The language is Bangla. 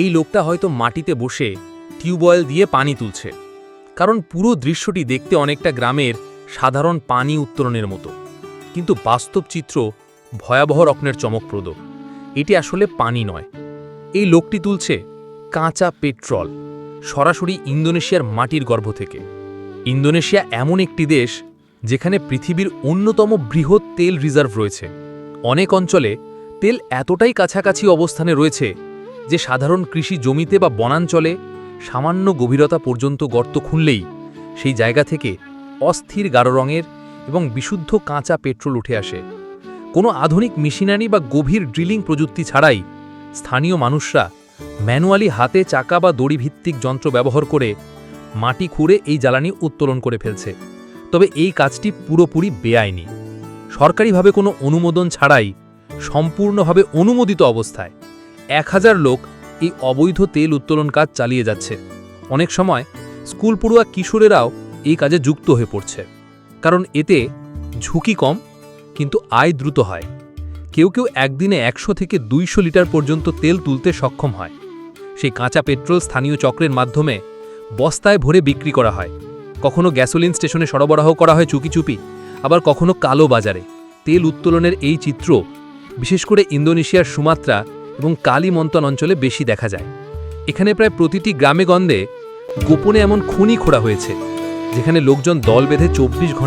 এই লোকটা হয়তো মাটিতে বসে টিউবওয়েল দিয়ে পানি তুলছে। কারণ পুরো দৃশ্যটি দেখতে অনেকটা গ্রামের সাধারণ পানি উত্তোলনের মতো। কিন্তু বাস্তব চিত্র ভয়াবহ রকমের চমকপ্রদ। এটি আসলে পানি নয়। এই লোকটি তুলছে কাঁচা পেট্রল, সরাসরি ইন্দোনেশিয়ার মাটির গর্ভ থেকে। ইন্দোনেশিয়া এমন একটি দেশ যেখানে পৃথিবীর অন্যতম বৃহৎ তেল রিজার্ভ রয়েছে। অনেক অঞ্চলে তেল এতটাই কাছাকাছি অবস্থানে রয়েছে যে সাধারণ কৃষি জমিতে বা বনাঞ্চলে সামান্য গভীরতা পর্যন্ত গর্ত খুললেই সেই জায়গা থেকে অস্থির গাঢ় রঙের এবং বিশুদ্ধ কাঁচা পেট্রোল উঠে আসে। কোনো আধুনিক মেশিনারি বা গভীর ড্রিলিং প্রযুক্তি ছাড়াই স্থানীয় মানুষরা ম্যানুয়ালি হাতে চাকা বা দড়ি ভিত্তিক যন্ত্র ব্যবহার করে মাটি খুঁড়ে এই জ্বালানি উত্তোলন করে ফেলছে। তবে এই কাজটি পুরোপুরি বেআইনি। সরকারিভাবে কোনো অনুমোদন ছাড়াই সম্পূর্ণভাবে অনুমোদিত অবস্থায় এক হাজার লোক এই অবৈধ তেল উত্তোলন কাজ চালিয়ে যাচ্ছে। অনেক সময় স্কুল পড়ুয়া কিশোরেরাও এই কাজে যুক্ত হয়ে পড়ছে। কারণ এতে ঝুঁকি কম, কিন্তু আয় দ্রুত হয়। কেউ কেউ একদিনে একশো থেকে দুইশো লিটার পর্যন্ত তেল তুলতে সক্ষম হয়। সেই কাঁচা পেট্রোল স্থানীয় চক্রের মাধ্যমে বস্তায় ভরে বিক্রি করা হয়। কখনো গ্যাসোলিন স্টেশনে সরবরাহ করা হয় চুপি আবার কখনো কালো বাজারে। তেল উত্তোলনের এই চিত্র, বিশেষ করে ইন্দোনেশিয়ার সুমাত্রা এবং কালী মন্তন অঞ্চলে বেশি দেখা যায়। এখানে প্রায় প্রতিটি গ্রামে গন্ধে গোপনে এমন খুনি খোঁড়া হয়েছে, যেখানে লোকজন দল বেঁধে চব্বিশ ঘণ্টা